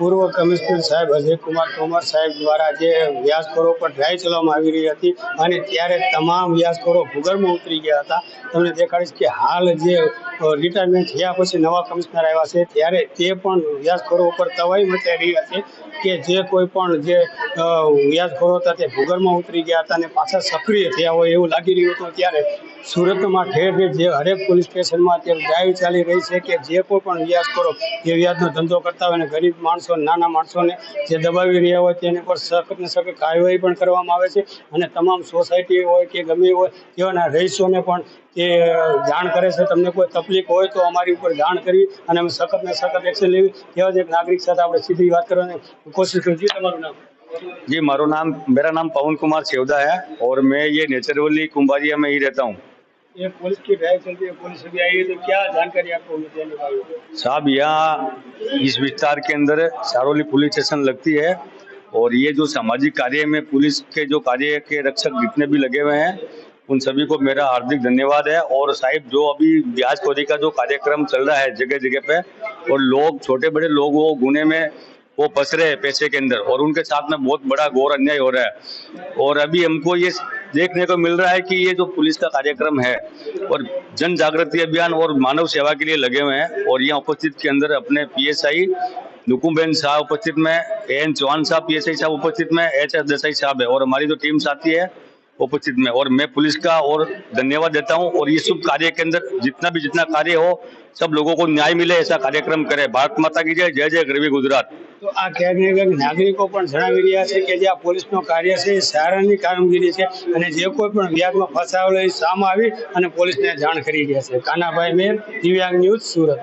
પૂર્વ કમિશનર સાહેબ અજયકુમાર તોમર સાહેબ દ્વારા જે વ્યાસખોરો પર ડ્રાઈવ ચલાવવામાં આવી રહી હતી અને ત્યારે તમામ વ્યાસખોરો ભૂગર્ભમાં ઉતરી ગયા હતા તમને દેખાડીશ કે હાલ જે રિટાયરમેન્ટ થયા પછી નવા કમિશનર આવ્યા છે ત્યારે તે પણ વ્યાસખોરો ઉપર તવાઈ મચાઈ રહી હતી કે જે કોઈ પણ જે વ્યાસખોરો હતા તે ભૂગર્ભમાં ઉતરી ગયા હતા અને પાછા સક્રિય થયા હોય એવું લાગી રહ્યું હતું ત્યારે સુરતમાં ઠેર ઠેર જે હરેક પોલીસ સ્ટેશનમાં અત્યારે ડ્રાઈવ ચાલી રહી છે કે જે કોઈ પણ વ્યાજ કરો એ વ્યાજનો ધંધો કરતા હોય અને ગરીબ માણસો નાના માણસોને જે દબાવી રહ્યા હોય તેની પર સખત ને સખત કાર્યવાહી પણ કરવામાં આવે છે અને તમામ સોસાયટી હોય કે ગમે હોય તેવાના રહીશોને પણ એ જાણ કરે છે તમને કોઈ તકલીફ હોય તો અમારી ઉપર જાણ કરી અને અમે સખત ને સખત એક્શન લેવી એવા જ એક નાગરિક સાથે આપણે સીધી વાત કરવાની કોશિશ કરવી તમારું નામ जी मारो नाम मेरा नाम पवन कुमार सेवदा है और मैं નેચરવલી नेचरवली અમે में ही रहता ये पुलिस की है पुलिस भी आई है तो क्या जानकारी आपको साहब यहाँ इस विस्तार के अंदर सारोली पुलिस स्टेशन लगती है और ये जो सामाजिक कार्य में पुलिस के जो कार्य के रक्षक जितने भी लगे हुए हैं उन सभी को मेरा हार्दिक धन्यवाद है और साहिब जो अभी ब्याज खोरी का जो कार्यक्रम चल रहा है जगह जगह पे और लोग छोटे बड़े लोग वो गुने में वो फंस रहे हैं पैसे के अंदर और उनके साथ में बहुत बड़ा घोर अन्याय हो रहा है और अभी हमको ये देखने को मिल रहा है कि ये जो पुलिस का कार्यक्रम है और जन जागृति अभियान और मानव सेवा के लिए लगे हुए हैं और यहाँ उपस्थित के अंदर अपने पीएसआई नुकुमबेन शाह उपस्थित में ए एन चौहान साहब पीएसआई साहब उपस्थित में एच एस देसाई साहब है और हमारी जो टीम साथी है ઓપોઝિટ મેર અને મે પોલીસ કા ઓર ધન્યવાદ દેતા હું ઓર યે શુભ કાર્ય કેન્દ્ર જીતના ભી જીતના કાર્ય હો સબ લોકો કો ન્યાય મિલે એસા કાર્યક્રમ કરે ભારત માતા કી જય જય જય ગરવી ગુજરાત તો આ કેગ કે નાગરિકો પણ શણાવી રહ્યા છે કે જે આ પોલીસ નો કાર્ય છે સારાની કામગીરી છે અને જે કોઈ પણ વિવાદમાં ફસાયલો છે સામા આવી અને પોલીસને જાણ કરી દેશે કાનાભાઈ મે ટીવાંગ ન્યૂઝ સુરત